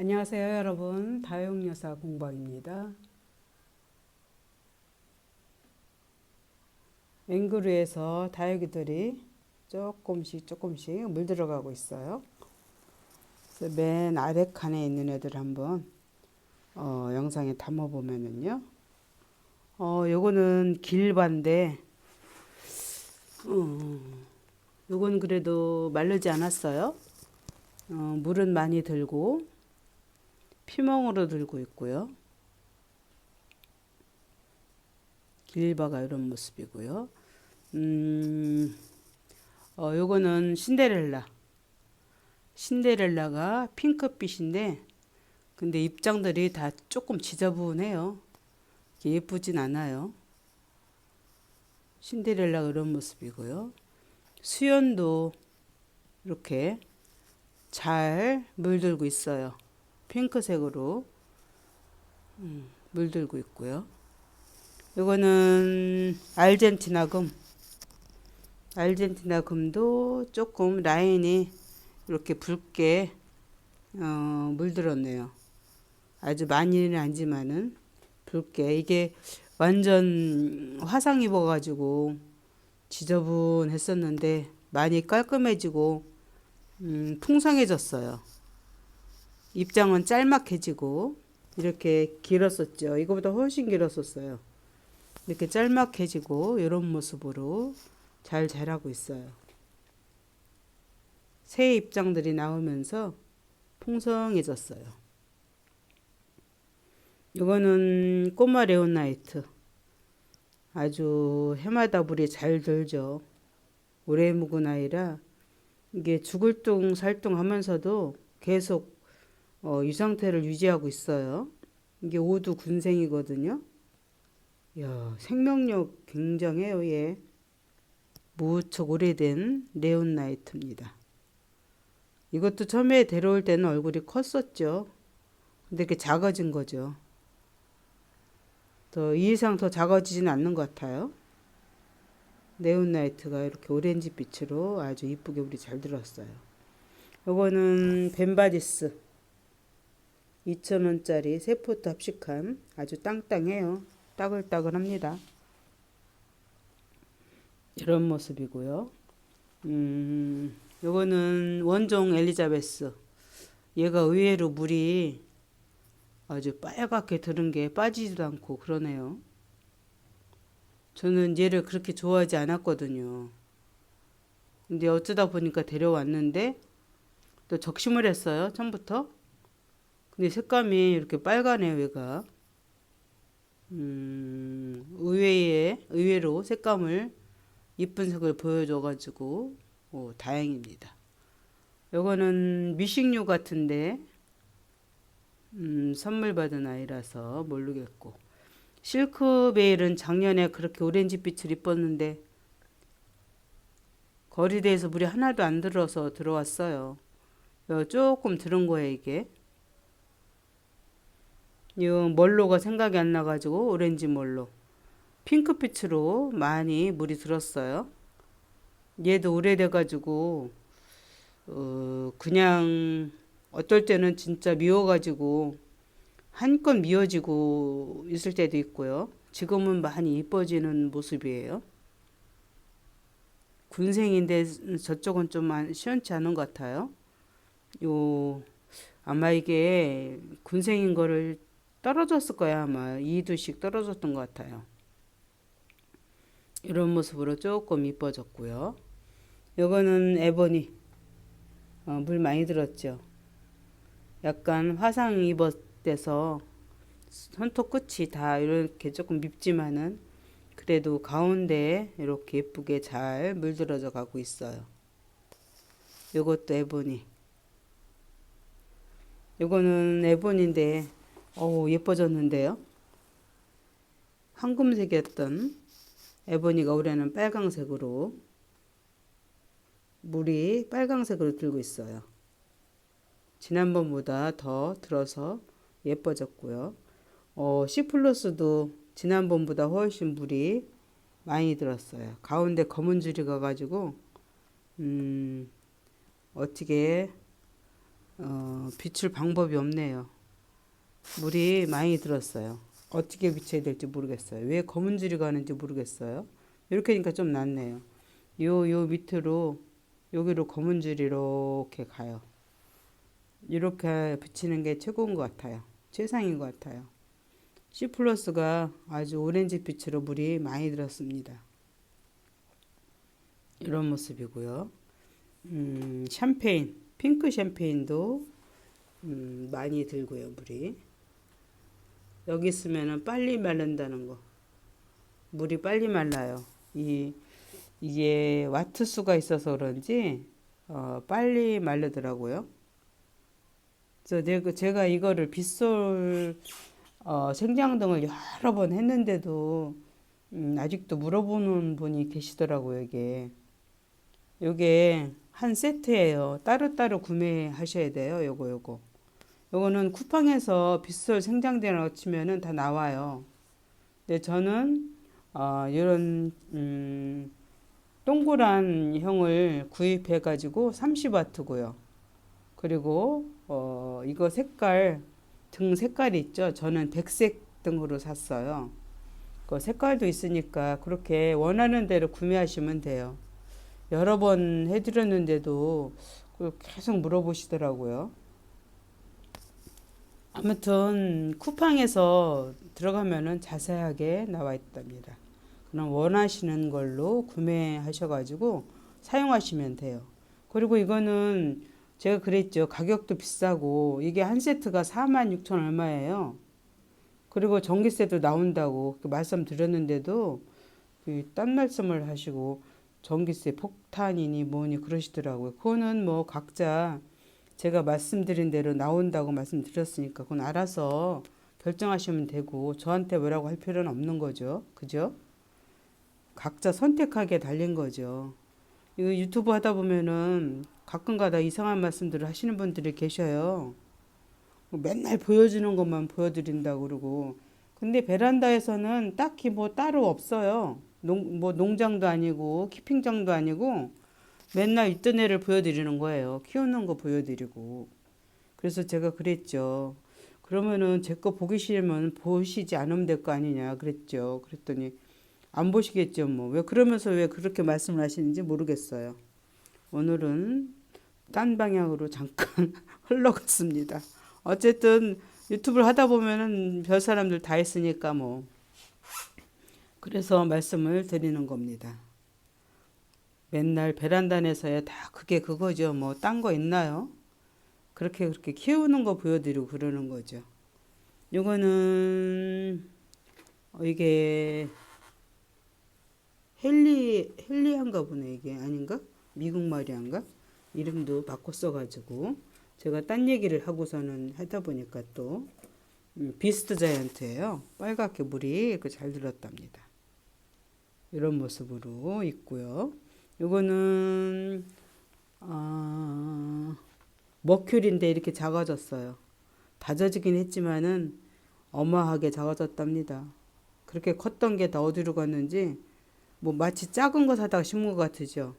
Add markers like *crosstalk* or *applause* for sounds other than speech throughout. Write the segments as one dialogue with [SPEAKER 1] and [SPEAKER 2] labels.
[SPEAKER 1] 안녕하세요 여러분. 다용여사 공방입니다. 앵그루에서 다육이들이 조금씩 조금씩 물들어가고 있어요. 그래서 맨 아래 칸에 있는 애들 한번 어, 영상에 담아 보면은요. 어, 요거는 길반데 어, 요건 그래도 마르지 않았어요. 어, 물은 많이 들고 피멍으로 들고 있고요. 길바가 이런 모습이고요. 음, 어, 요거는 신데렐라. 신데렐라가 핑크빛인데, 근데 입장들이 다 조금 지저분해요. 예쁘진 않아요. 신데렐라 이런 모습이고요. 수연도 이렇게 잘 물들고 있어요. 핑크색으로 음, 물들고 있고요. 이거는 알젠티나 금. 알젠티나 금도 조금 라인이 이렇게 붉게 어, 물들었네요. 아주 많이는 아니지만은 붉게 이게 완전 화상 입어가지고 지저분했었는데 많이 깔끔해지고 음, 풍성해졌어요. 입장은 짤막해지고 이렇게 길었었죠. 이거보다 훨씬 길었었어요. 이렇게 짤막해지고 이런 모습으로 잘 자라고 있어요. 새 입장들이 나오면서 풍성해졌어요. 이거는 꼬마 레온나이트. 아주 해마다 물이 잘 들죠. 오래 묵은 아이라 이게 죽을 둥 살둥 하면서도 계속 어, 이 상태를 유지하고 있어요. 이게 오두 군생이거든요. 야, 생명력 굉장해요, 얘. 무척 오래된 레온나이트입니다. 이것도 처음에 데려올 때는 얼굴이 컸었죠. 근데 이렇게 작아진 거죠. 더 이 이상 더 작아지진 않는 것 같아요. 네온나이트가 이렇게 오렌지 빛으로 아주 이쁘게 우리 잘 들었어요. 요거는 벤바디스 2,000원짜리 세포트 합식함 아주 땅땅해요. 따글따글합니다. 이런 모습이고요. 음, 요거는 원종 엘리자베스. 얘가 의외로 물이 아주 빨갛게 들은 게 빠지지도 않고 그러네요. 저는 얘를 그렇게 좋아하지 않았거든요. 근데 어쩌다 보니까 데려왔는데 또 적심을 했어요. 처음부터. 근데 색감이 이렇게 빨가네요, 얘가. 음, 의외에, 의외로 색감을 이쁜 색을 보여줘가지고, 오, 다행입니다. 요거는 미식류 같은데, 음, 선물 받은 아이라서 모르겠고. 실크 베일은 작년에 그렇게 오렌지빛을 입었는데, 거리대에서 물이 하나도 안 들어서 들어왔어요. 조금 들은 거예요, 이게. 이 멀로가 생각이 안 나가지고 오렌지 멀로 핑크빛으로 많이 물이 들었어요. 얘도 오래돼가지고 어 그냥 어떨 때는 진짜 미워가지고 한껏 미워지고 있을 때도 있고요. 지금은 많이 이뻐지는 모습이에요. 군생인데 저쪽은 좀 시원치 않은 것 같아요. 요 아마 이게 군생인 거를 떨어졌을 거야 아마 2두씩 떨어졌던 것 같아요. 이런 모습으로 조금 이뻐졌고요. 요거는 에보니 어, 물 많이 들었죠. 약간 화상 입었대서 손톱 끝이 다 이렇게 조금 밉지만은 그래도 가운데 이렇게 예쁘게 잘 물들어져 가고 있어요. 요것도 에보니. 요거는 에보니인데 어우, 예뻐졌는데요. 황금색이었던 에보니가 올해는 빨강색으로 물이 빨강색으로 들고 있어요. 지난번보다 더 들어서 예뻐졌고요. 어, C 플러스도 지난번보다 훨씬 물이 많이 들었어요. 가운데 검은 줄이 가가지고 음, 어떻게 어, 비출 방법이 없네요. 물이 많이 들었어요. 어떻게 비춰야 될지 모르겠어요. 왜 검은 줄이 가는지 모르겠어요. 이렇게 하니까 좀 낫네요. 요, 요 밑으로, 여기로 검은 줄이 이렇게 가요. 이렇게 붙이는 게 최고인 것 같아요. 최상인 것 같아요. C 플러스가 아주 오렌지 빛으로 물이 많이 들었습니다. 이런 모습이고요. 음, 샴페인, 핑크 샴페인도 음, 많이 들고요, 물이. 여기 있으면은 빨리 마른다는 거. 물이 빨리 말라요. 이 이게 와트 수가 있어서 그런지 어, 빨리 마르더라고요. 그래서 내가 제가 이거를 빗솔 어, 생장등을 여러 번 했는데도 음, 아직도 물어보는 분이 계시더라고요, 이게. 요게 한 세트예요. 따로따로 구매하셔야 돼요. 요거 요거. 요거는 쿠팡에서 빗솔 생장대라고 치면은 다 나와요. 근데 저는 어, 이런 음, 동그란 형을 구입해 가지고 30와트고요. 그리고 어, 이거 색깔 등 색깔이 있죠. 저는 백색 등으로 샀어요. 그 색깔도 있으니까 그렇게 원하는 대로 구매하시면 돼요. 여러 번 해드렸는데도 계속 물어보시더라고요. 아무튼 쿠팡에서 들어가면은 자세하게 나와 있답니다. 그럼 원하시는 걸로 구매하셔가지고 사용하시면 돼요. 그리고 이거는 제가 그랬죠. 가격도 비싸고 이게 한 세트가 4만 6천 얼마예요. 그리고 전기세도 나온다고 그 말씀드렸는데도 그딴 말씀을 하시고 전기세 폭탄이니 뭐니 그러시더라고요. 그거는 뭐 각자 제가 말씀드린 대로 나온다고 말씀드렸으니까 그건 알아서 결정하시면 되고 저한테 뭐라고 할 필요는 없는 거죠. 그죠? 각자 선택하게 달린 거죠. 이거 유튜브 하다 보면은 가끔가다 이상한 말씀들을 하시는 분들이 계셔요. 뭐 맨날 보여주는 것만 보여드린다고 그러고. 근데 베란다에서는 딱히 뭐 따로 없어요. 농, 뭐 농장도 아니고 키핑장도 아니고 맨날 있던 애를 보여드리는 거예요. 키우는 거 보여드리고. 그래서 제가 그랬죠. 그러면은 제 거 보기 싫으면 보시지 않으면 될 거 아니냐 그랬죠. 그랬더니 안 보시겠죠 뭐. 왜 그러면서 왜 그렇게 말씀을 하시는지 모르겠어요. 오늘은 딴 방향으로 잠깐 *laughs* 흘러갔습니다. 어쨌든 유튜브를 하다 보면은 별 사람들 다 있으니까 뭐. 그래서 말씀을 드리는 겁니다. 맨날 베란다에서야 다 그게 그거죠. 뭐 딴 거 있나요? 그렇게 그렇게 키우는 거 보여드리고 그러는 거죠. 요거는 어, 이게 헬리 헬리안가 보네 이게 아닌가? 미국 말이안가? 이름도 바꿔 써가지고 제가 딴 얘기를 하고서는 하다 보니까 또 음, 비스트 자이언트예요. 빨갛게 물이 그 잘 들었답니다. 이런 모습으로 있고요. 요거는 아, 머큐리인데 이렇게 작아졌어요. 다져지긴 했지만은 어마하게 작아졌답니다. 그렇게 컸던 게 다 어디로 갔는지 뭐 마치 작은 거 사다가 심은 것 같으죠.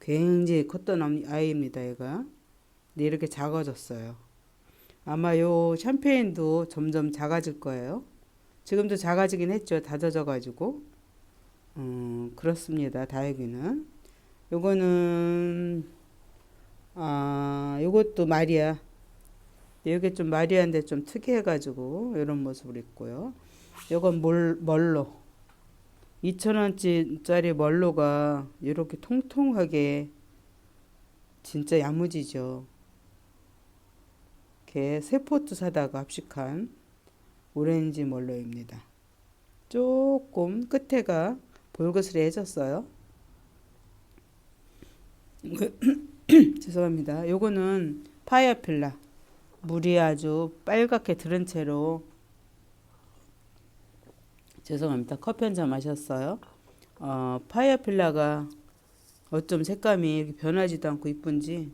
[SPEAKER 1] 굉장히 컸던 아이입니다, 얘가. 근데 이렇게 작아졌어요. 아마 요 샴페인도 점점 작아질 거예요. 지금도 작아지긴 했죠. 다져져 가지고. 음, 그렇습니다. 다육이는. 요거는, 아, 요것도 마리아. 이게 좀 마리아인데 좀 특이해가지고, 이런 모습으로 있고요. 요건 몰, 멀로. 2,000원짜리 멀로가 이렇게 통통하게 진짜 야무지죠. 이렇게 세 포트 사다가 합식한 오렌지 멀로입니다. 조금 끝에가 볼그스레해졌어요. *coughs* 죄송합니다. 요거는 파이어필라. 물이 아주 빨갛게 들은 채로 죄송합니다. 커피 한 잔 마셨어요. 어, 파이어필라가 어쩜 색감이 이렇게 변하지도 않고 이쁜지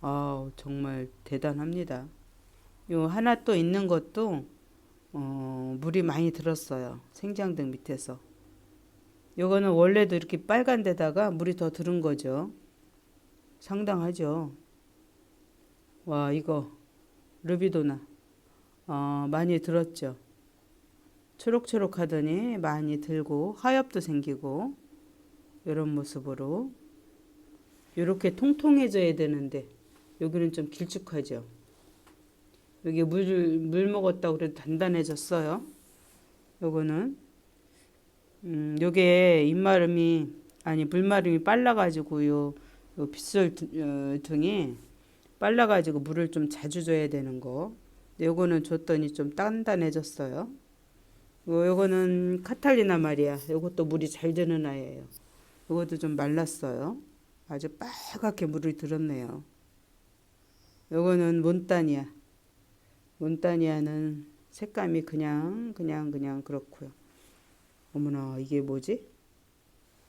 [SPEAKER 1] 아 정말 대단합니다. 요 하나 또 있는 것도 어, 물이 많이 들었어요. 생장등 밑에서. 요거는 원래도 이렇게 빨간 데다가 물이 더 들은 거죠. 상당하죠. 와 이거 르비도나 어, 많이 들었죠. 초록초록 하더니 많이 들고 하엽도 생기고 이런 모습으로 이렇게 통통해져야 되는데 여기는 좀 길쭉하죠. 여기 물, 물 먹었다고 그래도 단단해졌어요. 요거는 음, 요게 입마름이 아니 물마름이 빨라가지고 요, 요 빗솔 두- 어, 등이 빨라가지고 물을 좀 자주 줘야 되는 거. 요거는 줬더니 좀 단단해졌어요. 요, 요거는 카탈리나 말이야. 요것도 물이 잘 드는 아이예요. 요것도 좀 말랐어요. 아주 빨갛게 물이 들었네요. 요거는 몬타니아. 몬타니아는 색감이 그냥 그냥 그냥 그렇고요. 어머나 이게 뭐지?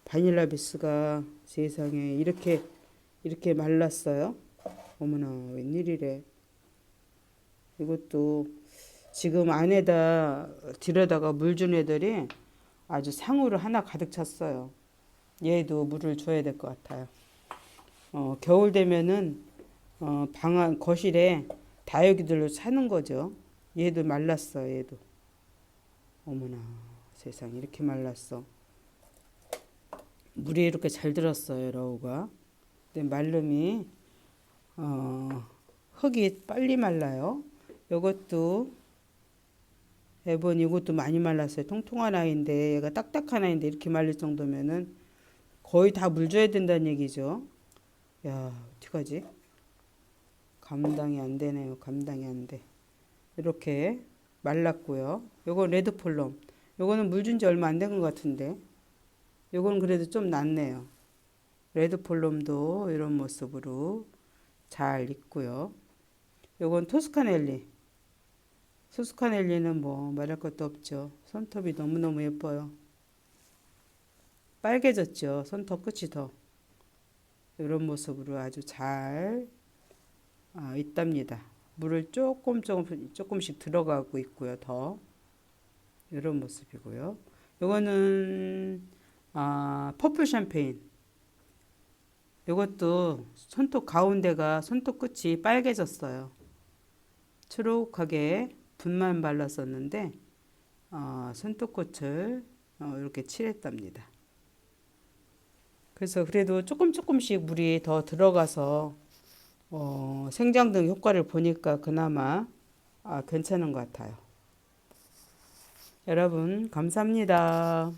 [SPEAKER 1] 바닐라 비스가 세상에 이렇게 이렇게 말랐어요. 어머나 웬일이래. 이것도 지금 안에다 들여다가 물 준 애들이 아주 상으로 하나 가득 찼어요. 얘도 물을 줘야 될 것 같아요. 어, 겨울 되면은 어, 방안 거실에 다육이들로 사는 거죠. 얘도 말랐어, 얘도. 어머나, 세상 이렇게 말랐어. 물이 이렇게 잘 들었어요, 러우가. 근데 말름이 어, 흙이 빨리 말라요. 요것도 에본 이것도 많이 말랐어요. 통통한 아이인데 얘가 딱딱한 아이인데 이렇게 말릴 정도면은 거의 다 물 줘야 된다는 얘기죠. 야, 어떡하지? 감당이 안 되네요. 감당이 안 돼. 이렇게 말랐고요. 요거 레드폴럼. 요거는 물 준 지 얼마 안 된 것 같은데. 요거는 그래도 좀 낫네요. 레드폴럼도 이런 모습으로 잘 익고요. 요건 토스카넬리. 토스카넬리는 뭐 말할 것도 없죠. 손톱이 너무너무 예뻐요. 빨개졌죠. 손톱 끝이 더. 이런 모습으로 아주 잘 아, 있답니다. 물을 조금 조금 조금씩 들어가고 있고요. 더 이런 모습이고요. 이거는 아, 퍼플 샴페인. 이것도 손톱 가운데가 손톱 끝이 빨개졌어요. 초록하게 분만 발랐었는데 어, 손톱끝을 어, 이렇게 칠했답니다. 그래서 그래도 조금 조금씩 물이 더 들어가서 어, 생장 등 효과를 보니까 그나마 아, 괜찮은 것 같아요. 여러분 감사합니다.